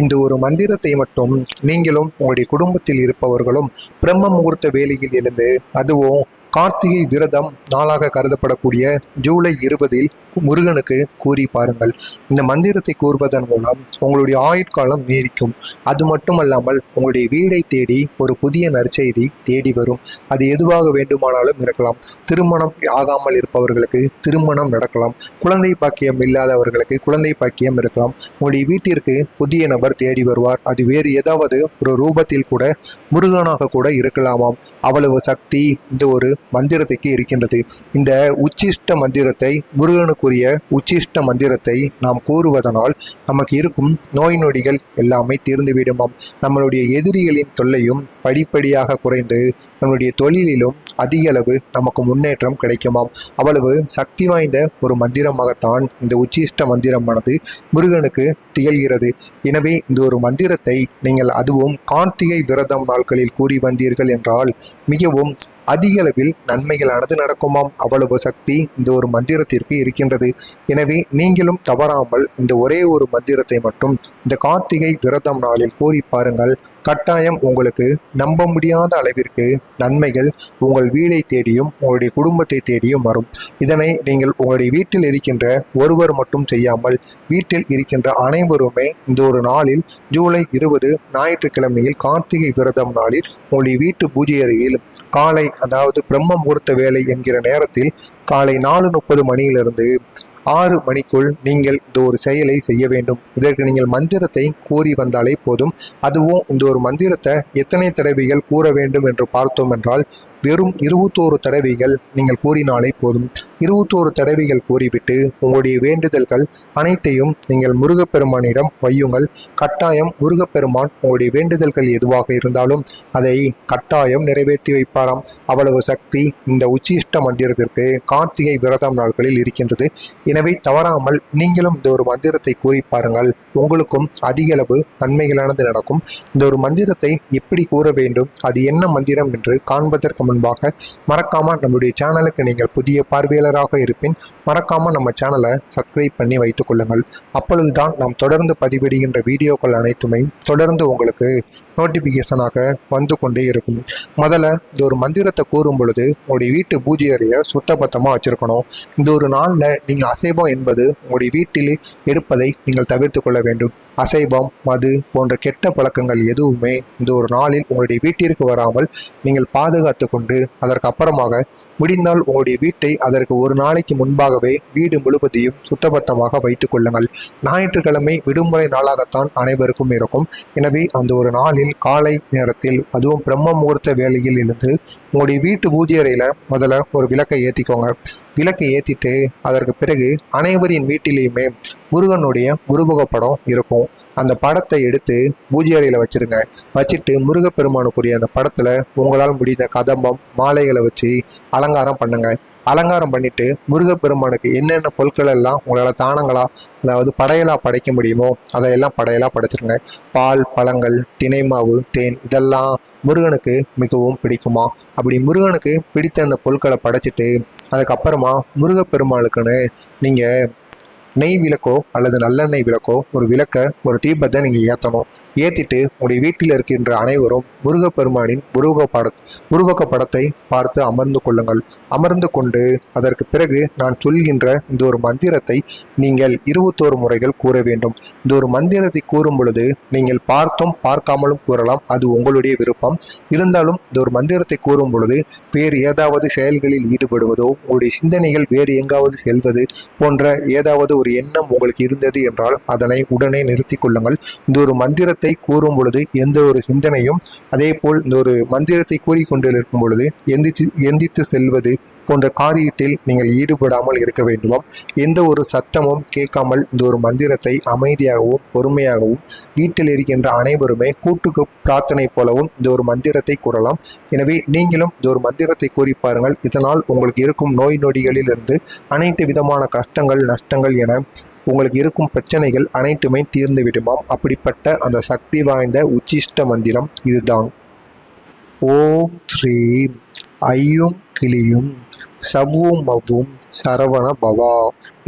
இந்த ஒரு மந்திரத்தை மட்டும் நீங்களும் உங்களுடைய குடும்பத்தில் இருப்பவர்களும் பிரம்ம முகூர்த்த வேலையில் எழுந்து அதுவும் கார்த்திகை விரதம் நாளாக கருதப்படக்கூடிய ஜூலை இருபதில் முருகனுக்கு கூறி பாருங்கள். இந்த மந்திரத்தை கூறுவதன் மூலம் உங்களுடைய ஆயுட்காலம் நீடிக்கும். அது மட்டுமல்லாமல் உங்களுடைய வீடை தேடி ஒரு புதிய நற்செய்தி தேடி வரும். அது எதுவாக வேண்டுமானாலும் இருக்கலாம். திருமணம் ஆகாமல் இருப்பவர்களுக்கு திருமணம் நடக்கலாம். குழந்தை பாக்கியம் இல்லாதவர்களுக்கு குழந்தை பாக்கியம் இருக்கலாம். உங்களுடைய வீட்டிற்கு புதிய நபர் தேடி வருவார். அது வேறு ஏதாவது ஒரு ரூபத்தில் கூட முருகனாக கூட இருக்கலாமாம். அவ்வளவு சக்தி இந்த ஒரு மந்திரத்துக்கு இருக்கின்றது. இந்த உச்சிஷ்ட மந்திரத்தை முருகனுக்குரிய உச்சிஷ்ட மந்திரத்தை நாம் கூறுவதனால் நமக்கு இருக்கும் நோய் நொடிகள் எல்லாமே தீர்ந்து விடுமாம் நம்மளுடைய எதிரிகளின் தொல்லையும் படிப்படியாக குறைந்து நம்முடைய தொழிலிலும் அதிக அளவு நமக்கு முன்னேற்றம் கிடைக்குமாம். அவ்வளவு சக்தி வாய்ந்த ஒரு மந்திரமாகத்தான் இந்த உச்சிஷ்ட மந்திரமானது முருகனுக்கு திகழ்கிறது. எனவே இந்த ஒரு மந்திரத்தை நீங்கள் அதுவும் கார்த்திகை விரதம் நாட்களில் கூறி வந்தீர்கள் என்றால் மிகவும் அதிக அளவில் நன்மைகளானது நடக்குமாம். அவ்வளவு சக்தி இந்த ஒரு மந்திரத்திற்கு இருக்கின்றது. எனவே நீங்களும் தவறாமல் இந்த ஒரே ஒரு மந்திரத்தை மட்டும் இந்த கார்த்திகை விரதம் நாளில் கூறி பாருங்கள். கட்டாயம் உங்களுக்கு நம்ப முடியாத அளவிற்கு நன்மைகள் உங்கள் வீடை தேடியும் உங்களுடைய குடும்பத்தை தேடியும் வரும். இதனை நீங்கள் உங்களுடைய வீட்டில் இருக்கின்ற ஒருவர் மட்டும் செய்யாமல் வீட்டில் இருக்கின்ற அனைவருமே இந்த ஒரு நாளில் ஜூலை இருபது ஞாயிற்றுக்கிழமையில் கார்த்திகை விரதம் நாளில் உங்களுடைய வீட்டு பூஜை அறையில் காலை அதாவது பிரம்ம முகூர்த்த வேலை என்கிற நேரத்தில் காலை நாலு முப்பது மணியிலிருந்து ஆறு மணிக்குள் நீங்கள் இந்த ஒரு செயலை செய்ய வேண்டும். இதற்கு நீங்கள் மந்திரத்தை கூறி வந்தாலே போதும். அதுவும் இந்த ஒரு மந்திரத்தை எத்தனை தடவைகள் கூற வேண்டும் என்று பார்த்தோம் என்றால் வெறும் இருபத்தோரு தடவைகள் நீங்கள் கூறினாலே போதும். இருபத்தோரு தடவைகள் கூறிவிட்டு உங்களுடைய வேண்டுதல்கள் அனைத்தையும் நீங்கள் முருகப்பெருமானிடம் வையுங்கள். கட்டாயம் முருகப்பெருமான் உங்களுடைய வேண்டுதல்கள் எதுவாக இருந்தாலும் அதை கட்டாயம் நிறைவேற்றி வைப்பாராம். அவ்வளவு சக்தி இந்த உச்சிஷ்ட மந்திரத்திற்கு கார்த்திகை விரதம் நாட்களில் இருக்கின்றது. எனவே தவறாமல் நீங்களும் இந்த ஒரு மந்திரத்தை கூறி பாருங்கள். உங்களுக்கும் அதிக அளவு நன்மைகளானது நடக்கும். இந்த ஒரு மந்திரத்தை எப்படி கூற வேண்டும்? அது என்ன மந்திரம் என்று காண்பதற்கு முன்பாக மறக்காமல் நம்முடைய சேனலுக்கு நீங்கள் புதிய பயனுள்ளதாக இருப்பின் மறக்காமல் நம்ம சேனலை சப்ஸ்கிரைப் பண்ணி வைத்துக் கொள்ளுங்கள். அப்பொழுதுதான் நாம் தொடர்ந்து பதிவிடுகின்ற வீடியோக்கள் அனைத்துமே தொடர்ந்து உங்களுக்கு நோட்டிஃபிகேஷனாக வந்து கொண்டே இருக்கும். முதல்ல இந்த ஒரு மந்திரத்தை கூறும் பொழுது உங்களுடைய வீட்டு பூஜை அறையை சுத்தபத்தமாக வச்சிருக்கணும். இந்த ஒரு நாளில் நீங்கள் அசைவம் என்பது உங்களுடைய வீட்டில் எடுப்பதை நீங்கள் தவிர்த்து கொள்ள வேண்டும். அசைவம் மது போன்ற கெட்ட பழக்கங்கள் எதுவுமே இந்த ஒரு நாளில் உங்களுடைய வீட்டிற்கு வராமல் நீங்கள் பாதுகாத்து கொண்டு அதற்கு அப்புறமாக முடிந்தால் உங்களுடைய வீட்டை அதற்கு ஒரு நாளைக்கு முன்பாகவே வீடு முழுவதையும் சுத்தபத்தமாக வைத்துக் கொள்ளுங்கள். ஞாயிற்றுக்கிழமை விடுமுறை நாளாகத்தான் அனைவருக்கும் இருக்கும். எனவே அந்த ஒரு நாளில் காலை நேரத்தில் அதுவும் பிரம்ம முகூர்த்த வேலையில் இருந்து உங்களுடைய வீட்டு பூஜை அறையில் முதல்ல ஒரு விளக்கை ஏற்றிக்கோங்க விளக்கை ஏற்றிட்டு அதற்கு பிறகு அனைவரின் வீட்டிலையுமே முருகனுடைய உருவக படம் இருக்கும். அந்த படத்தை எடுத்து பூஜை அறையில் வச்சிருங்க. வச்சுட்டு முருகப்பெருமானுக்குரிய அந்த படத்தில் உங்களால் முடிந்த கதம்பம் மாலைகளை வச்சு அலங்காரம் பண்ணுங்க. அலங்காரம் பண்ணிட்டு முருகப்பெருமானுக்கு என்னென்ன பொருட்கள் எல்லாம் உங்களால் தானங்களா அதாவது படையலா படைக்க முடியுமோ அதையெல்லாம் படையலா படைச்சிருங்க. பால் பழங்கள் தினை மாவு தேன் இதெல்லாம் முருகனுக்கு மிகவும் பிடிக்குமா? அப்படி முருகனுக்கு பிடித்த அந்த பொருட்களை படைச்சிட்டு அதுக்கப்புறமா முருகப்பெருமாளுக்குன்னு நீங்கள் நெய் விளக்கோ அல்லது நல்லெண்ணெய் விளக்கோ ஒரு விளக்க ஒரு தீபத்தை நீங்கள் ஏற்றணும் ஏற்றிட்டு உங்களுடைய வீட்டில் இருக்கின்ற அனைவரும் முருகப்பெருமானின் உருவக பட உருவக படத்தை பார்த்து அமர்ந்து கொள்ளுங்கள். அமர்ந்து கொண்டு அதற்கு பிறகு நான் சொல்கின்ற இந்த ஒரு மந்திரத்தை நீங்கள் இருபத்தோரு முறைகள் கூற வேண்டும். இந்த ஒரு மந்திரத்தை கூறும் பொழுது நீங்கள் பார்த்தும் பார்க்காமலும் கூறலாம். அது உங்களுடைய விருப்பம். இருந்தாலும் இந்த ஒரு மந்திரத்தை கூறும் பொழுது வேறு ஏதாவது செயல்களில் ஈடுபடுவதோ உங்களுடைய சிந்தனைகள் வேறு எங்காவது செல்வது போன்ற ஏதாவது ஒரு எண்ணம் உங்களுக்கு இருந்தது என்றால் அதனை உடனே நிறுத்தி கொள்ளுங்கள். இந்த ஒரு மந்திரத்தை கூறும் பொழுது எந்த ஒரு சிந்தனையும் அதே போல் இந்த ஒரு மந்திரத்தை கூறிக்கொண்டு இருக்கும் பொழுது எந்தித்து எந்தித்து செல்வது போன்ற காரியத்தில் நீங்கள் ஈடுபடாமல் இருக்க வேண்டுமாம். எந்த ஒரு சத்தமும் கேட்காமல் இந்த ஒரு மந்திரத்தை அமைதியாகவும் பொறுமையாகவும் வீட்டில் இருக்கின்ற அனைவருமே கூட்டுக்கு பிரார்த்தனை போலவும் இந்த ஒரு மந்திரத்தை கூறலாம். எனவே நீங்களும் இந்த ஒரு மந்திரத்தை கூறி பாருங்கள். இதனால் உங்களுக்கு இருக்கும் நோய் நொடிகளிலிருந்து அனைத்து விதமான கஷ்டங்கள் நஷ்டங்கள் என உங்களுக்கு இருக்கும் பிரச்சனைகள் அனைத்துமே தீர்ந்து விடுமாம். அப்படிப்பட்ட அந்த சக்தி வாய்ந்த உச்சிஷ்ட மந்திரம் இதுதான். ஓம் ஸ்ரீ ஐயும் கிளியும் சவ்வும் மவ்வும் சரவண பவா.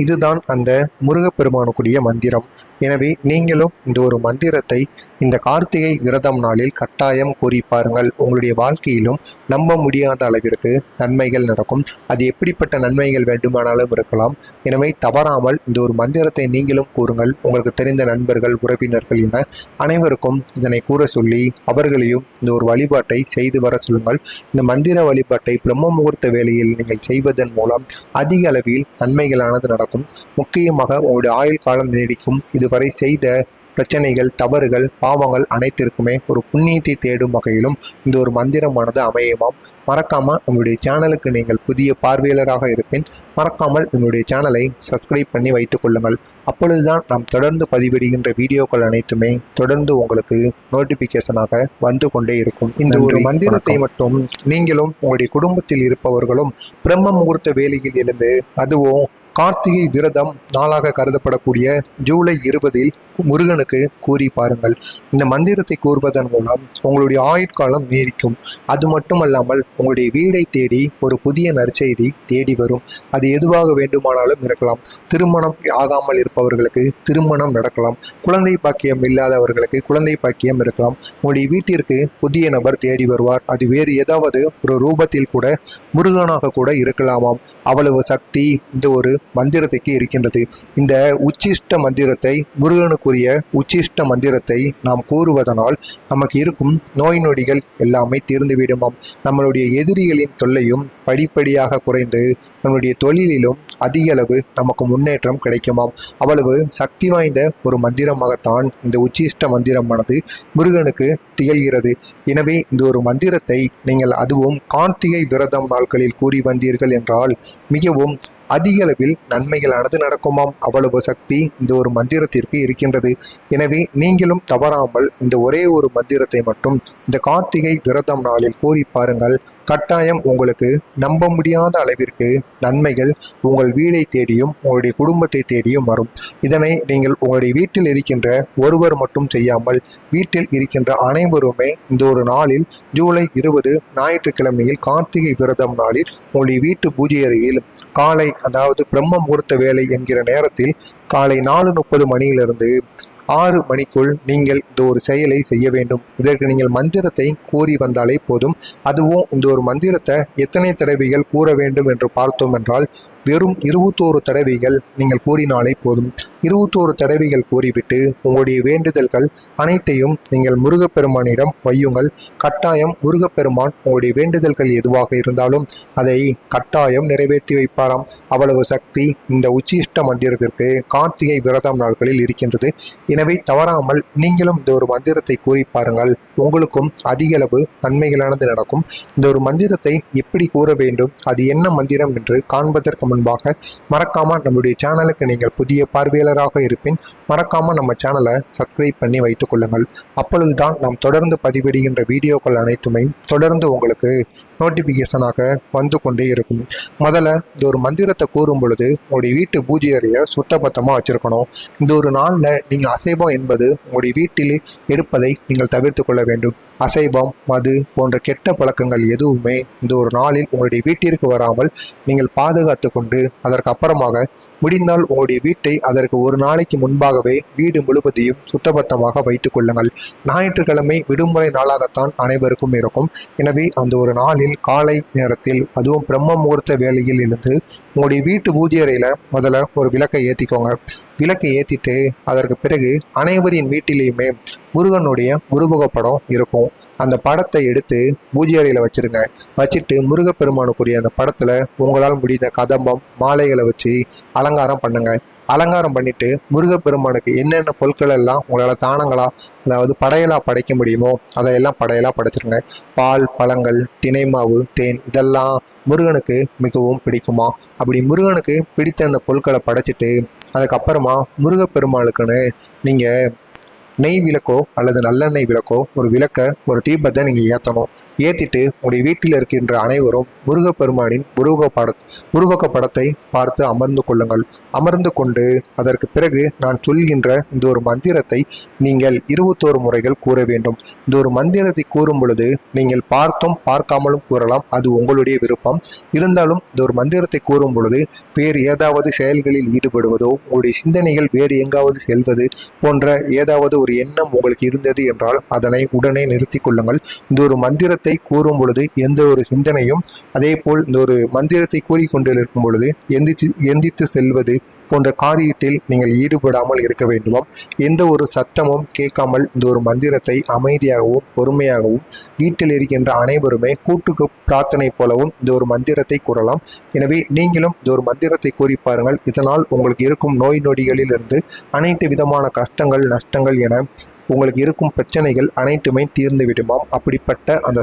இதுதான் அந்த முருகப்பெருமானுக்குரிய மந்திரம். எனவே நீங்களும் இந்த ஒரு மந்திரத்தை இந்த கார்த்திகை விரதம் நாளில் கட்டாயம் கூறி பாருங்கள். உங்களுடைய வாழ்க்கையிலும் நம்ப முடியாத அளவிற்கு நன்மைகள் நடக்கும். அது எப்படிப்பட்ட நன்மைகள் வேண்டுமானாலும் இருக்கலாம். எனவே தவறாமல் இந்த ஒரு மந்திரத்தை நீங்களும் கூறுங்கள். உங்களுக்கு தெரிந்த நண்பர்கள் உறவினர்கள் என அனைவருக்கும் இதனை கூற சொல்லி அவர்களையும் இந்த ஒரு வழிபாட்டை செய்து வர சொல்லுங்கள். இந்த மந்திர வழிபாட்டை பிரம்ம முகூர்த்த வேலையில் நீங்கள் செய்வதன் மூலம் அதிக அளவில் நன்மைகளானது நடக்கும். முக்கியமாக உங்களுடைய ஆயுள் காலம் நீடிக்கும். இதுவரை செய்த பிரச்சனைகள் தவறுகள் பாவங்கள் அனைத்திற்குமே ஒரு புண்ணியத்தை தேடும் வகையிலும் இந்த ஒரு மந்திரமானது அமையுமாம். மறக்காமல் நம்முடைய சேனலுக்கு நீங்கள் புதிய பார்வையாளராக இருப்பேன் மறக்காமல் நம்முடைய சேனலை சப்ஸ்கிரைப் பண்ணி வைத்துக் கொள்ளுங்கள். அப்பொழுதுதான் நாம் தொடர்ந்து பதிவிடுகின்ற வீடியோக்கள் அனைத்துமே தொடர்ந்து உங்களுக்கு நோட்டிபிகேஷனாக வந்து கொண்டே இருக்கும். இந்த ஒரு மந்திரத்தை மட்டும் நீங்களும் உங்களுடைய குடும்பத்தில் இருப்பவர்களும் பிரம்ம முகூர்த்த வேலையில் எழுந்து அதுவும் கார்த்திகை விரதம் நாளாக கருதப்படக்கூடிய ஜூலை இருபதில் முருகனுக்கு கூறி பாருங்கள். இந்த மந்திரத்தை கூறுவதன் மூலம் உங்களுடைய ஆயுட்காலம் நீடிக்கும். அது மட்டுமல்லாமல் உங்களுடைய வீடை தேடி ஒரு புதிய நற்செய்தி தேடி வரும். அது எதுவாக வேண்டுமானாலும் இருக்கலாம். திருமணம் ஆகாமல் இருப்பவர்களுக்கு திருமணம் நடக்கலாம். குழந்தை பாக்கியம் இல்லாதவர்களுக்கு குழந்தை பாக்கியம் இருக்கலாம். உங்களுடைய வீட்டிற்கு புதிய நபர் தேடி வருவார். அது வேறு ஏதாவது ஒரு ரூபத்தில் கூட முருகனாக கூட இருக்கலாமாம். அவ்வளவு சக்தி இந்த ஒரு மந்திரத்துக்கு இருக்கின்றது. இந்த உச்சிஷ்ட மந்திரத்தை முருகனுக்குரிய உச்சிஷ்ட மந்திரத்தை நாம் கூறுவதனால் நமக்கு இருக்கும் நோய் நொடிகள் எல்லாமே தீர்ந்துவிடுமாம். நம்மளுடைய எதிரிகளின் தொல்லையும் படிப்படியாக குறைந்து நம்முடைய தொழிலிலும் அதிக அளவு நமக்கு முன்னேற்றம் கிடைக்குமாம். அவ்வளவு சக்தி வாய்ந்த ஒரு மந்திரமாகத்தான் இந்த உச்சிஷ்ட மந்திரமானது முருகனுக்கு திகழ்கிறது. எனவே இந்த ஒரு மந்திரத்தை நீங்கள் அதுவும் கார்த்திகை விரதம் நாட்களில் கூறி வந்தீர்கள் என்றால் மிகவும் அதிக அளவில் நன்மைகளானது நடக்குமாம். அவ்வளவு சக்தி இந்த ஒரு மந்திரத்திற்கு இருக்கின்றது. எனவே நீங்களும் தவறாமல் இந்த ஒரே ஒரு மந்திரத்தை மட்டும் இந்த கார்த்திகை விரதம் நாளில் கூறி பாருங்கள். கட்டாயம் உங்களுக்கு நம்ப முடியாத அளவிற்கு நன்மைகள் உங்கள் வீடை தேடியும் உங்களுடைய குடும்பத்தை தேடியும் வரும். இதனை நீங்கள் உங்களுடைய வீட்டில் இருக்கின்ற ஒருவர் மட்டும் செய்யாமல் வீட்டில் இருக்கின்ற அனைவருமே இந்த ஒரு நாளில் ஜூலை இருபது ஞாயிற்றுக்கிழமையில் கார்த்திகை விரதம் நாளில் உங்களுடைய வீட்டு பூஜை அறையில் காலை அதாவது பிரம்ம முகூர்த்த வேலை என்கிற நேரத்தில் காலை நாலு முப்பது மணியிலிருந்து ஆறு மணிக்குள் நீங்கள் இந்த ஒரு செயலை செய்ய வேண்டும். இதற்கு நீங்கள் மந்திரத்தை கூறி வந்தாலே போதும். அதுவும் இந்த ஒரு மந்திரத்தை எத்தனை தடவைகள் கூற வேண்டும் என்று பார்த்தோம் என்றால் வெறும் இருபத்தோரு தடவைகள் நீங்கள் கூறினாலே போதும். இருபத்தோரு தடவைகள் கூறிவிட்டு உங்களுடைய வேண்டுதல்கள் அனைத்தையும் நீங்கள் முருகப்பெருமானிடம் வையுங்கள். கட்டாயம் முருகப்பெருமான் உங்களுடைய வேண்டுதல்கள் எதுவாக இருந்தாலும் அதை கட்டாயம் நிறைவேற்றி வைப்பாராம். அவ்வளவு சக்தி இந்த உச்சிஷ்ட மந்திரத்திற்கு கார்த்திகை விரதம் நாட்களில் இருக்கின்றது. எனவே தவறாமல் நீங்களும் இந்த ஒரு மந்திரத்தை கூறி பாருங்கள். உங்களுக்கும் அதிக அளவு நன்மைகளானது நடக்கும். இந்த ஒரு மந்திரத்தை எப்படி கூற வேண்டும்? அது என்ன மந்திரம் என்று காண்பதற்கு முன்பாக மறக்காமல் நம்முடைய சேனலுக்கு நீங்கள் புதிய பார்வையாளராக இருப்பின் மறக்காமல் நம்ம சேனலை சப்ஸ்கிரைப் பண்ணி வைத்துக் கொள்ளுங்கள். அப்பொழுதுதான் நாம் தொடர்ந்து பதிவிடுகின்ற வீடியோக்கள் அனைத்துமே தொடர்ந்து உங்களுக்கு நோட்டிபிகேஷனாக வந்து கொண்டே இருக்கும். முதல்ல இந்த ஒரு மந்திரத்தை கூறும் பொழுது உங்களுடைய வீட்டு பூஜை அறையை சுத்தபத்தமாக வச்சிருக்கணும். இந்த ஒரு நாளில் நீங்கள் அசைவம் என்பது உங்களுடைய வீட்டில் எடுப்பதை நீங்கள் தவிர்த்து கொள்ள வேண்டும். அசைவம் மது போன்ற கெட்ட பழக்கங்கள் எதுவுமே இந்த ஒரு நாளில் உங்களுடைய வீட்டிற்கு வராமல் நீங்கள் பாதுகாத்து கொண்டு அதற்கு அப்புறமாக முடிந்தால் உங்களுடைய வீட்டை அதற்கு ஒரு நாளைக்கு முன்பாகவே வீடு முழுவதையும் சுத்தபத்தமாக வைத்துக் கொள்ளுங்கள். ஞாயிற்றுக்கிழமை விடுமுறை நாளாகத்தான் அனைவருக்கும் இருக்கும். எனவே அந்த ஒரு நாளில் காலை நேரத்தில் அதுவும் பிரம்ம முகூர்த்த வேலையில் இருந்து உங்களுடைய வீட்டு பூஜை அறையில் முதல்ல ஒரு விளக்கை ஏற்றிக்கோங்க விளக்கு ஏற்றிட்டு அதற்கு பிறகு அனைவரின் வீட்டிலையுமே முருகனுடைய உருவக படம் இருக்கும். அந்த படத்தை எடுத்து பூஜை அறையில் வச்சுருங்க. வச்சுட்டு முருகப்பெருமானுக்குரிய அந்த படத்தில் உங்களால் முடிந்த கதம்பம் மாலைகளை வச்சு அலங்காரம் பண்ணுங்க. அலங்காரம் பண்ணிவிட்டு முருகப்பெருமானுக்கு என்னென்ன பொருட்கள் எல்லாம் உங்களால் தானங்களாக அதாவது படையலாக படைக்க முடியுமோ அதையெல்லாம் படையலாக படைச்சிருங்க. பால் பழங்கள் தினை மாவு தேன் இதெல்லாம் முருகனுக்கு மிகவும் பிடிக்குமா? அப்படி முருகனுக்கு பிடித்த அந்த பொருட்களை படைச்சிட்டு அதுக்கப்புறம் முருகப்பெருமாளுக்குன்னு நீங்கள் நெய் விளக்கோ அல்லது நல்லெண்ணெய் விளக்கோ ஒரு விளக்க ஒரு தீபத்தை நீங்கள் ஏற்றணும் ஏற்றிட்டு உங்களுடைய வீட்டில் இருக்கின்ற அனைவரும் முருகப்பெருமானின் உருவக பட உருவக படத்தை பார்த்து அமர்ந்து கொள்ளுங்கள். அமர்ந்து கொண்டு அதற்கு பிறகு நான் சொல்கின்ற இந்த ஒரு மந்திரத்தை நீங்கள் இருபத்தோரு முறைகள் கூற வேண்டும். இந்த ஒரு மந்திரத்தை கூறும் பொழுது நீங்கள் பார்த்தும் பார்க்காமலும் கூறலாம். அது உங்களுடைய விருப்பம். இருந்தாலும் இந்த ஒரு மந்திரத்தை கூறும் பொழுது வேறு ஏதாவது செயல்களில் ஈடுபடுவதோ உங்களுடைய சிந்தனைகள் வேறு எங்காவது செல்வது போன்ற ஏதாவது ஒரு எண்ணம் உங்களுக்கு இருந்தது என்றால் அதனை உடனே நிறுத்தி கொள்ளுங்கள். இந்த ஒரு மந்திரத்தை கூறும் பொழுது எந்த ஒரு சிந்தனையும் அதே போல் இந்த ஒரு மந்திரத்தை கூறிக்கொண்டு இருக்கும் பொழுது எந்தித்து எந்தித்து செல்வது போன்ற காரியத்தில் நீங்கள் ஈடுபடாமல் இருக்க வேண்டுமாம். எந்த ஒரு சத்தமும் கேட்காமல் இந்த ஒரு மந்திரத்தை அமைதியாகவும் பொறுமையாகவும் வீட்டில் இருக்கின்ற அனைவருமே கூட்டுக்கு பிரார்த்தனை போலவும் இந்த ஒரு மந்திரத்தை கூறலாம். எனவே நீங்களும் இந்த ஒரு மந்திரத்தை கூறி பாருங்கள். இதனால் உங்களுக்கு இருக்கும் நோய் நொடிகளில் இருந்து அனைத்து விதமான கஷ்டங்கள் நஷ்டங்கள் என உங்களுக்கு இருக்கும் பிரச்சனைகள் அனைத்துமே தீர்ந்து விடுமாம் அப்படிப்பட்ட அந்த